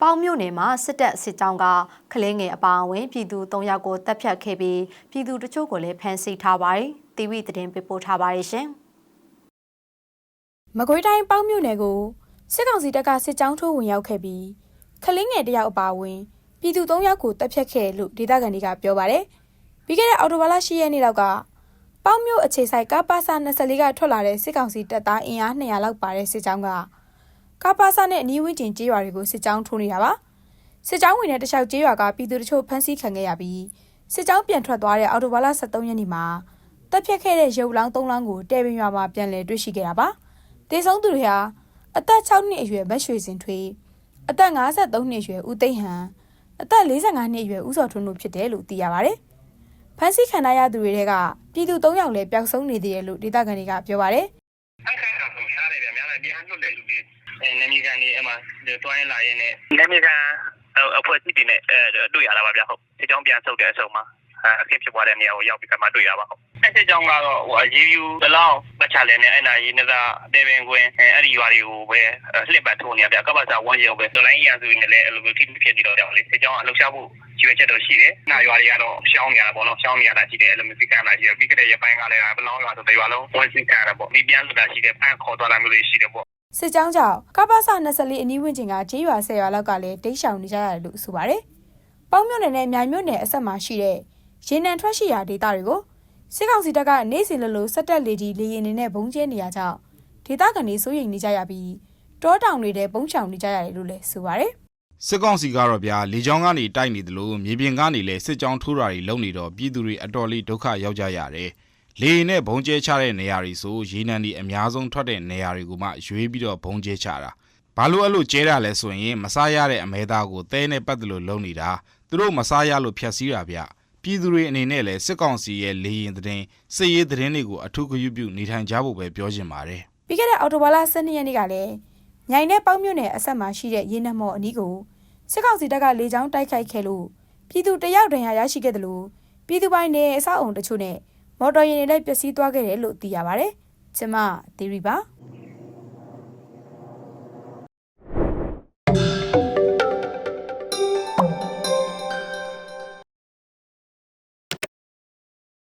ပေါင်းမြို့နယ်မှာစစ်တပ်စစ်ကြောင်းကကလေးငယ်အပါအဝင်ပြည်သူ၃ယောက်ကိုတပ်ဖြတ်ခဲ့ပြီးပြည်သူတချို့ကိုလည်းဖမ်းဆီးထားပါတယ်။တီဗီသတင်းပေးပို့ထားပါတယ်ရှင်။မကွေးတိုင်းပေါင်းမြို့နယ်ကိုစစ်ကောင်စီတပ်ကစစ်ကြောင်းထိုးဝင်ရောက်ခဲ့ပြီးခလင်းငယ်တယောက်အပါအဝင်ပြည်သူ၃ယောက်ကိုတပ်ဖြတ်ခဲ့လို့ဒေသခံတွေကပြောပါတယ်။ပြီးခဲ့တဲ့အော်တိုဘာလ10ရက်နေ့လောက်ကပေါင်းမြို့အခြေဆိုင်ကာပါစာ24ကထွက်လာတဲ့စစ်ကောင်စီတပ်သားအင်အား200လောက်ပါတဲ့စစ်ကြောင်းက ကာပါစာနဲ့အနီးဝန်းကျင်ကျေးရွာတွေကိုစစ်ကြောင်းထိုးနေတာပါ။စစ်ကြောင်းဝင်တဲ့တခြားကျေးရွာကပြည်သူတချို့ဖမ်းဆီးခံခဲ့ရပြီးစစ်ကြောင်းပြန်ထွက်သွားတဲ့အော်တိုဘာလ23ရက်နေ့မှာတပ်ဖြတ်ခဲ့တဲ့ရုပ်လောင်း၃လောင်းကိုတဲပင်ရွာမှာပြန်လည်တွေ့ရှိခဲ့တာပါ။တေဆုံးသူတွေဟာအသက်6နှစ်အရွယ်မတ်ရွှေစင်ထွေးအသက်53နှစ်အရွယ်ဦးသိန်းဟန်အသက်45နှစ်အရွယ်ဦးစောထွန်းတို့ဖြစ်တယ်လို့သိရပါဗျ။ဖမ်းဆီးခံရသူတွေထဲကပြည်သူ3ယောက်လည်းပျောက်ဆုံးနေသေးတယ်လို့ဒေသခံတွေကပြောပါတယ်အဲ့ခိုင်တာဆိုများတယ်ဗျများတယ်ပြန်လွတ်တယ်လူတွေ အဲနေမီကန်နေအမှတွိုင်းလာရင်းနဲ့နေမီကန်အဖွဲ့အစည်းတွေနဲ့အဲတွေ့ရတာပါဗျဟုတ်ဒီကြောင်းပြန်ဆုတ်တဲ့အဆုံးမှာအခင်းဖြစ်သွားတဲ့နေရာကိုရောက်ပြီးကမှတွေ့ရပါဟုတ်အဲ့ဒီကြောင်းကတော့ဟိုအရေးယူဘလောက်ပတ်ချလဲနဲ့အဲ့နာရေးနေတာအသေးပင်ကွင်းအဲ့ဒီရွာတွေကိုပဲလှစ်ပတ်ထိုးနေရဗျကပ္ပစာဝန်းကျင်ပဲဒလိုင်းရန်စုနေလဲအဲ့လိုမျိုးထိဖြစ်နေတော့ကြောင်းလေဒီကြောင်းအလှရှားဖို့ရွေချက်တော့ရှိတယ်။နာရွာတွေကတော့ရှောင်းနေရတာပေါ့နော်။ရှောင်းနေရတာရှိတယ်အဲ့လိုမျိုးစိတ်ကံလာရှိတယ်။ပြီးကြတဲ့ရပိုင်းကလည်းဘလောင်းရွာဆိုတဲ့ရွာလုံးဝန်စိတ်ကံရတာပေါ့။ဒီပြန်ဆိုတာရှိတယ်။ဖန်ခေါ်သွားတာမျိုးတွေရှိတယ်ပေါ့။ စစ်ကြောင်းကြောင့်ကပ္ပစ24အနီးဝန်းကျင်ကကျေးရွာ10ရွာလောက်ကလည်းတိတ်ရှောင်နေကြရတယ်လို့ဆိုပါတယ်။ပေါင်းမြို့နယ်နဲ့မြိုင်မြို့နယ်အဆက်မှာရှိတဲ့ရေနံထွက်ရှိရာဒေသတွေကိုစစ်ကောင်စီတပ်ကနေ့စဉ်လိုလိုစက်တက်လေကြီးလေရင်နေနဲ့ဘုံကျဲနေရကြောင်းဒေသခံတွေစိုးရိမ်နေကြရပြီးတောတောင်တွေထဲပုံချောင်နေကြရတယ်လို့လည်းဆိုပါတယ်။စစ်ကောင်စီကတော့ဗျာလေကြောင်းကနေတိုက်နေတယ်လို့မြေပြင်ကနေလည်းစစ်ကြောင်းထိုးတာတွေလုပ်နေတော့ပြည်သူတွေအတော်လေးဒုက္ခရောက်ကြရတယ်။ လေရင်နဲ့ဘုံကျဲချတဲ့နေရာတွေဆိုရေနံဒီအများဆုံးထွက်တဲ့နေရာတွေကိုမှရွေးပြီးတော့ဘုံကျဲချတာ။ဘာလို့အဲ့လိုကျဲတာလဲဆိုရင်မစားရတဲ့အမဲသားကိုတဲနဲ့ပတ်တယ်လို့လုပ်နေတာသူတို့မစားရလို့ဖြတ်စည်းတာဗျ။ပြည်သူတွေအနေနဲ့လည်းစစ်ကောင်စီရဲ့လေရင်သတင်းစစ်ရေးသတင်းတွေကိုအထူးဂရုပြုနေထိုင်ကြဖို့ပဲပြောချင်ပါတယ်။ပြီးခဲ့တဲ့အော်တိုဘာလ12ရက်နေ့ကလည်းမြိုင်နဲ့ပေါင်းမြို့နယ်အဆက်မှာရှိတဲ့ရေနံမော်အနီးကိုစစ်ကောင်စီတပ်ကလေကြောင်းတိုက်ခိုက်ခဲ့လို့ပြည်သူတယောက်တန်ရာရရှိခဲ့တယ်လို့ပြည်သူပိုင်းနဲ့အဆောက်အုံတချို့နဲ့ မော်တော်ယာဉ်တွေလည်းပျက်စီးသွားခဲ့တယ်လို့သိရပါဗျ။ကျမသီရီပါ။